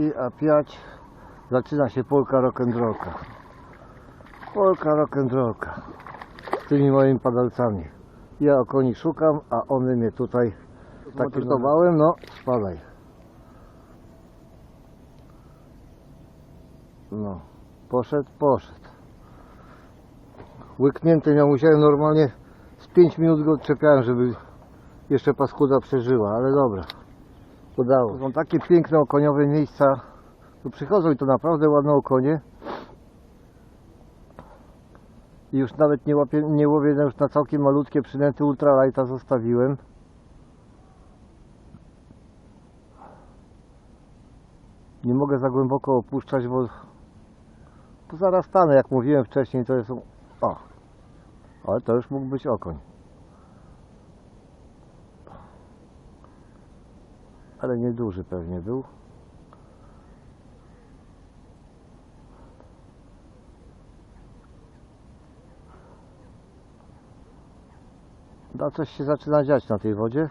i a piać zaczyna się polka rock'n'rollka. Polka rock'n'rollka. Z tymi moimi padalcami. Ja o koni szukam, a one mnie tutaj tak no spadaj. No, poszedł, poszedł. Łyknięty miał, musiałem normalnie z 5 minut go odczepiałem, żeby jeszcze paskuda przeżyła, ale dobra. Udało. To są takie piękne okoniowe miejsca. Tu przychodzą i to naprawdę ładne okonie. I już nawet nie, łapię, nie łowię już na całkiem malutkie przynęty ultralighta zostawiłem. Nie mogę za głęboko opuszczać, bo, bo zaraz stanę, jak mówiłem wcześniej, to są... O! Ale to już mógł być okoń. Ale nieduży pewnie był. Da coś się zaczyna dziać na tej wodzie.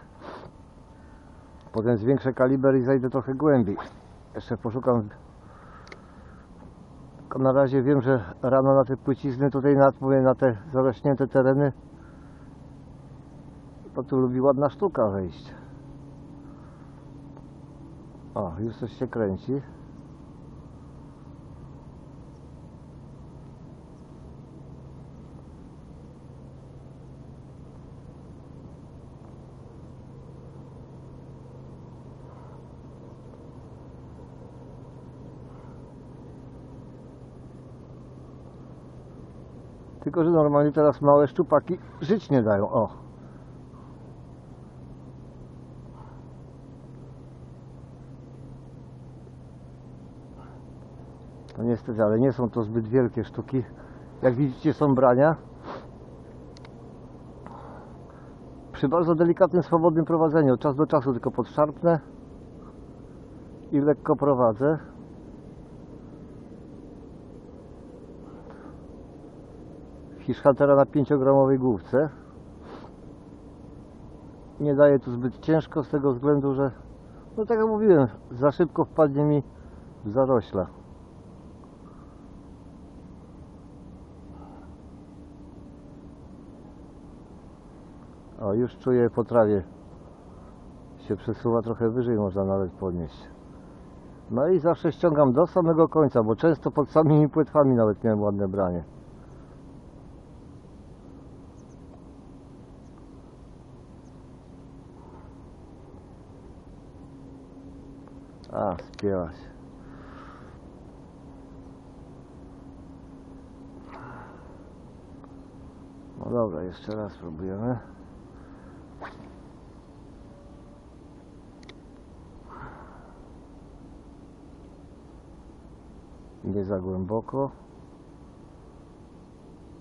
Potem zwiększę kaliber i zajdę trochę głębiej. Jeszcze poszukam. Tylko na razie wiem, że rano na te płycizny tutaj nad, mówię, na te zarośnięte tereny to tu lubi ładna sztuka wejść. O, już coś się kręci. Tylko, że normalnie teraz małe szczupaki żyć nie dają. O. niestety, ale nie są to zbyt wielkie sztuki. Jak widzicie są brania. Przy bardzo delikatnym, swobodnym prowadzeniu. Od czasu do czasu tylko podszarpnę i lekko prowadzę. Fiszhuntera na 5-gramowej główce. Nie daje tu zbyt ciężko z tego względu, że no tak jak mówiłem, za szybko wpadnie mi w zarośla. O, już czuję po trawie się przesuwa trochę wyżej, można nawet podnieść. No i zawsze ściągam do samego końca, bo często pod samymi płetwami nawet miałem ładne branie. A, spięła się. No dobra, jeszcze raz spróbujemy. Nie za głęboko.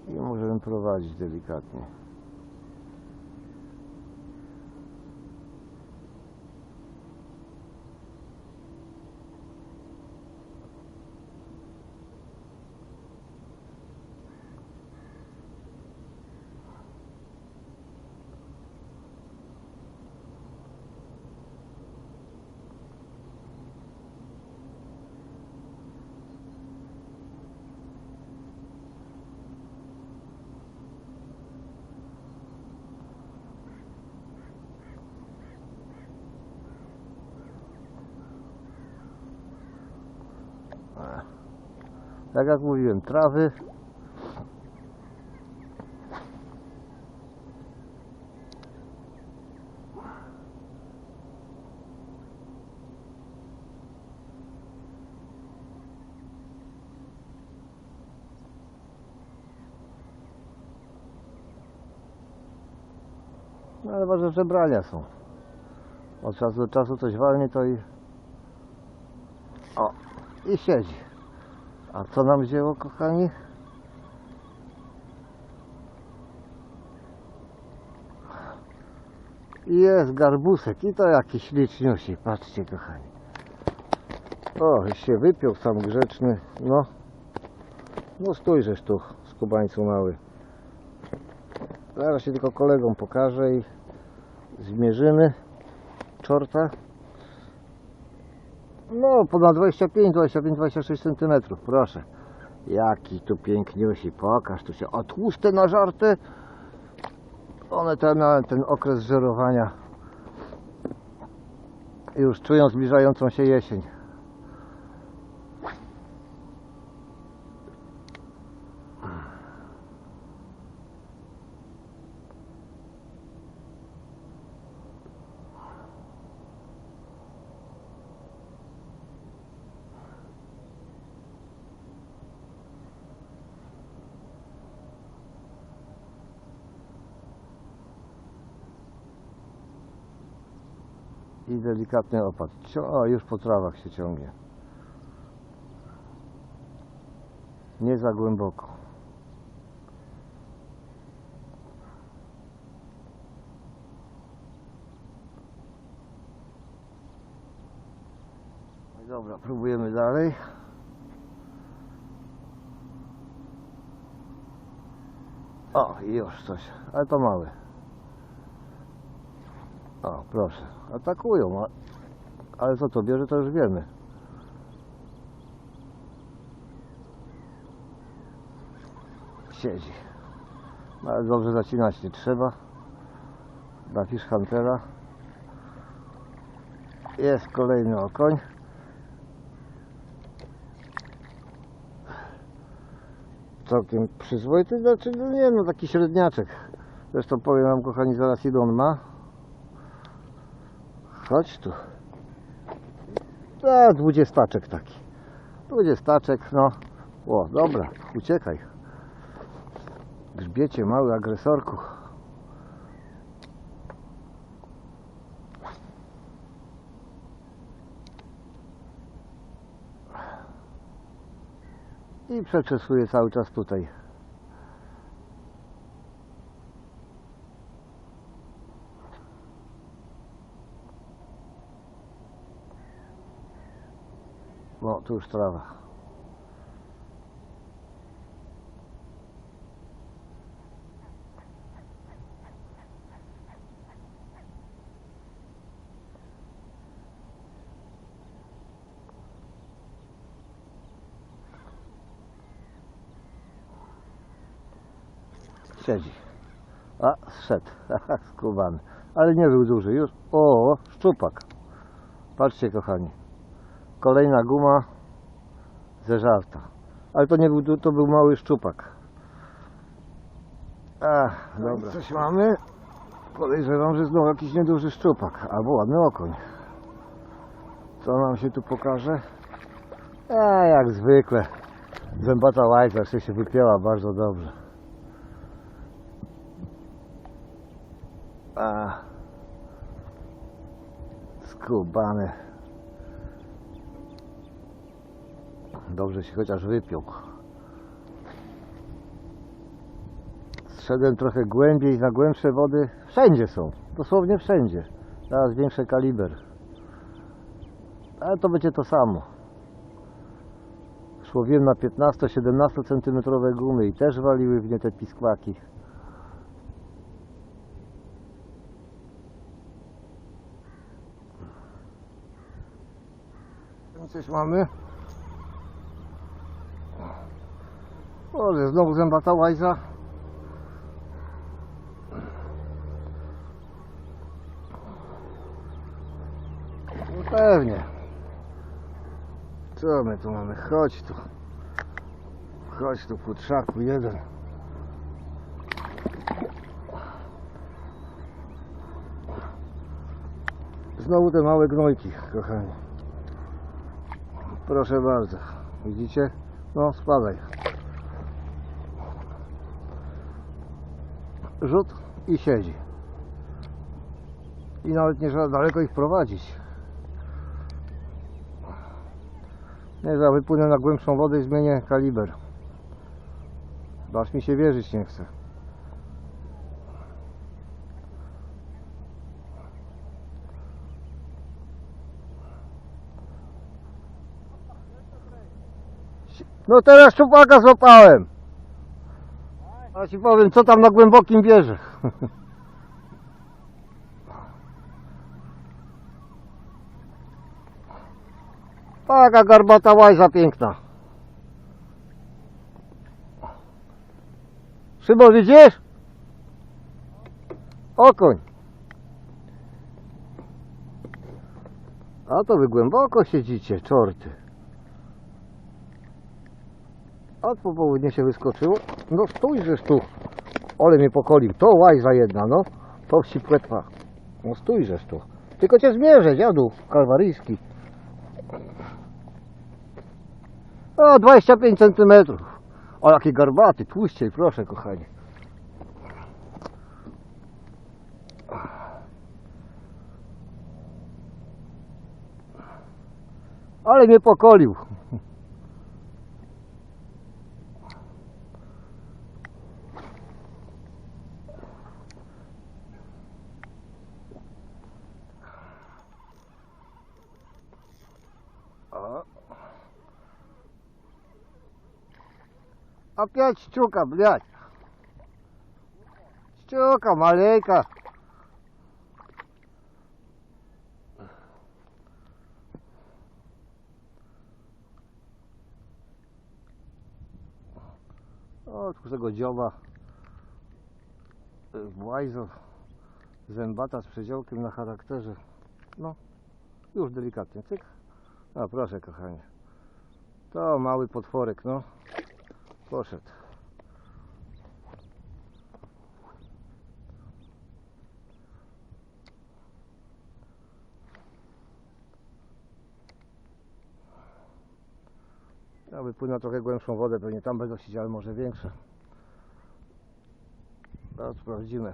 I możemy prowadzić delikatnie. Tak jak mówiłem, trawy. No ale może żebrania są. Od czasu do czasu coś walnie to i... I siedzi. A co nam wzięło, kochani? Jest garbusek i to jakiś śliczniusi, patrzcie kochani. O, się wypiął sam grzeczny, no. No stójżeś tu, skubańcu mały. Zaraz się tylko kolegom pokażę i zmierzymy czorta. No, ponad 25, 25, 26 cm, proszę. Jaki tu piękniusi, pokaż tu się. A tłuste nażarte, one ten, na ten okres żerowania już czują zbliżającą się jesień. I delikatny opad. O, już po trawach się ciągnie. Nie za głęboko. No Dobra, próbujemy dalej. O, już coś, ale to małe. Proszę. Atakują, ale co to bierze, to już wiemy. Siedzi. No, ale dobrze zacinać nie trzeba. Dla Fish Huntera. Jest kolejny okoń. Całkiem przyzwoity, znaczy no nie no, taki średniaczek. Zresztą powiem wam kochani zaraz ile on ma. Chodź tu. A, dwudziestaczek taki. Dwudziestaczek, no. O, dobra, uciekaj. Grzbiecie, mały agresorku. I przeczesuję cały czas tutaj. No, tu już trawa. Siedzi. A, zszedł. Skubany. Ale nie był duży. Już. O, szczupak. Patrzcie, kochani. Kolejna guma zeżarta. Ale to nie był, to był mały szczupak. Ach, dobra. Coś mamy? Podejrzewam, że znowu jakiś nieduży szczupak. Albo ładny okoń. Co nam się tu pokaże? A, jak zwykle. Zębata łajka jeszcze się wypięła bardzo dobrze. A, skubany. Dobrze się chociaż wypiął. Zszedłem trochę głębiej, na głębsze wody. Wszędzie są, dosłownie wszędzie. Teraz większy kaliber. Ale to będzie to samo. Szłowiłem na 15-17 cm gumy i też waliły w nie te piskłaki. Coś mamy? O, że znowu zębata łajza. No pewnie. Co my tu mamy? Chodź tu. Chodź tu, futrzaku jeden. Znowu te małe gnojki, kochani. Proszę bardzo. Widzicie? No, spadaj. Rzut i siedzi. I nawet nie trzeba daleko ich prowadzić. Nie, że wypłynę na głębszą wodę i zmienię kaliber. Aż mi się wierzyć nie chce. No teraz szczupaka złapałem. A ci powiem, co tam na głębokim bierze. O, jaka garbata łajza piękna. Szymon, widzisz? Okoń. A to wy głęboko siedzicie, czorty. A po południe się wyskoczyło. No stójżeż tu. Ole mnie pokolił. To łajza jedna, no. To wsipłetwa. No stójżeż tu. Tylko cię zmierzę, dziadu kalwaryjski. O, 25 centymetrów. O, jaki garbaty, tłuściej, proszę, kochanie. Ale mnie pokolił. O. Опять щука, блядь. Щука маленькая. O, tu tego dzioba. y, Łajzo. Zębata z przedziałkiem na charakterze. No, już delikatnie, cyk. A proszę kochanie. To mały potworek, no. Poszedł. Ja wypłynę trochę głębszą wodę, pewnie tam będą siedziały może większe. Teraz sprawdzimy.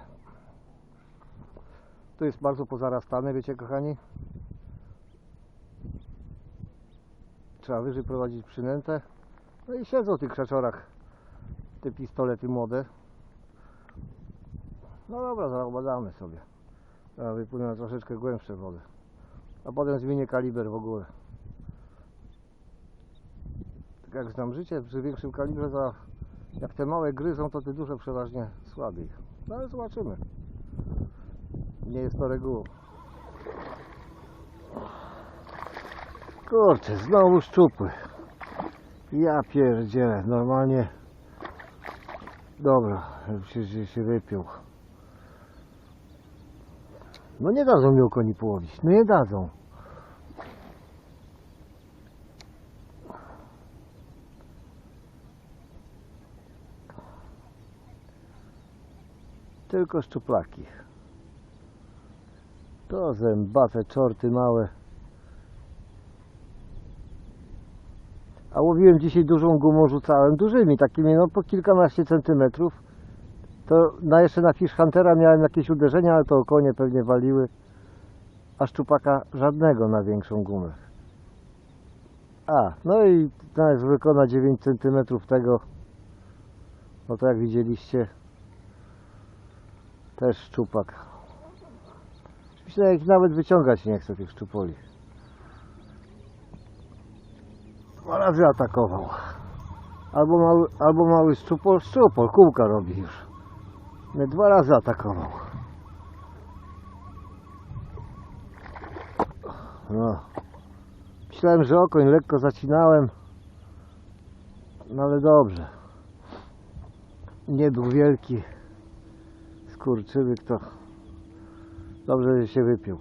Tu jest bardzo pozarastane, wiecie kochani. Trzeba wyżej prowadzić przynętę. No i siedzą w tych krzaczorach te pistolety młode. No dobra, zaraz sobie. Ja wypłynę na troszeczkę głębsze wody. A potem zmienię kaliber w ogóle. Tak jak znam życie, przy większym kalibrze, to jak te małe gryzą, to te duże przeważnie słabiej. No ale zobaczymy. Nie jest to regułą. Kurczę, znowu szczupły. Ja pierdzielę, normalnie. Dobra, przecież się wypił. No nie dadzą mi okoni połowić, no nie dadzą. Tylko szczuplaki. To zębate czorty małe. Łowiłem dzisiaj dużą gumą, rzucałem dużymi, takimi no po kilkanaście centymetrów. To na jeszcze na Fish Huntera miałem jakieś uderzenia, ale to konie pewnie waliły. A szczupaka żadnego na większą gumę. A, no i teraz wykona 9 centymetrów tego. No to jak widzieliście, też szczupak. Myślę, jak nawet wyciągać nie chcę tych szczupoli. Dwa razy atakował. Albo mały, albo mały szczupol, kółka robi już. Mnie dwa razy atakował. No. Myślałem, że okoń lekko zacinałem. No ale dobrze. Nie był wielki. Skurczybyk to dobrze, że się wypił.